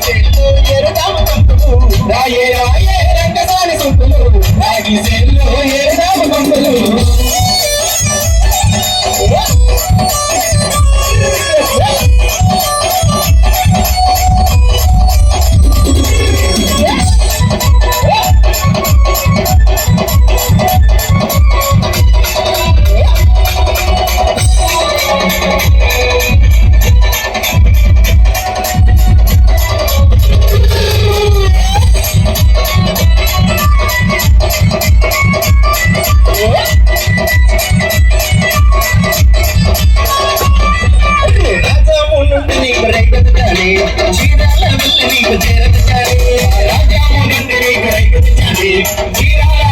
చెట్టు ఎరుదాము కంపులు రాయే రాయే రంగసాని సొంపులు రాగిసేల్లో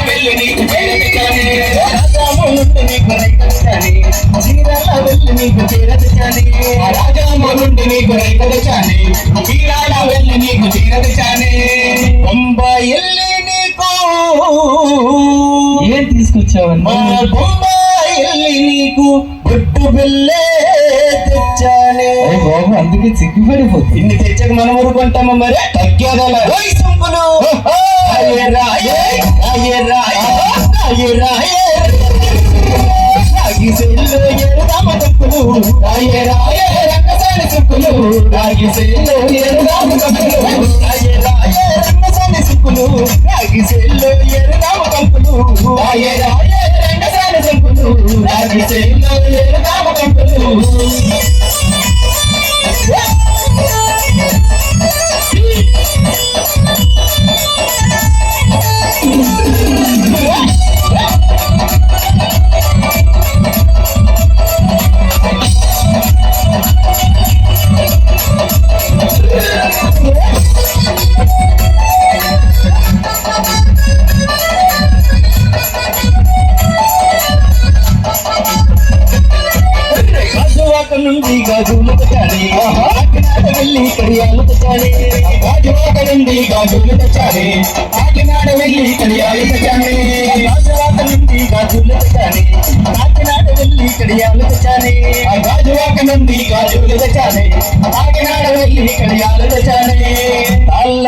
వెళ్ళి నీకు చేరతాలి రాజాము నుండి నీకు రేగెత్తాలి చీరాల వెళ్ళి నీకు చేరతాలి రాజాము నుండి నీకు రేగెత్తాలి చీరాల వెళ్ళి నీకు చేరతాలి బొంబాయి వెళ్ళి నీకు. ఏం తీసుకొచ్చావండి? మా బొంబాయి వెళ్ళి నీకు బొట్టు బిల్లే తెచ్చానే. అరే బాబు అందుకే సిగ్గుపడిపోతుంది ఇన్ని తెచ్చక మనం ఊరుకుంటామా మరి? తగ్గేదల. సంపులు. సుక్కులు రాగి చెల్లో ఎరుదామ తప్పులు రాయే రాయే రంగసాని సుక్కులు రాగి సెల్లు గాజులు తెచ్చాలి కాకినాడ వెళ్ళి కడియాలు తెచ్చాలి గాజువాక నుండి గాజులు తెచ్చాలి కాకినాడ వెళ్ళి కడియాలు తెచ్చాలి గాజువాక నుండి గాజులు తెచ్చాలి కాకినాడ వెళ్ళి కడియాలు తెచ్చాలి గాజువాక నుండి గాజులు తెచ్చాలి కాకినాడ వెళ్ళి కడియాలు తెచ్చాలి అల్ల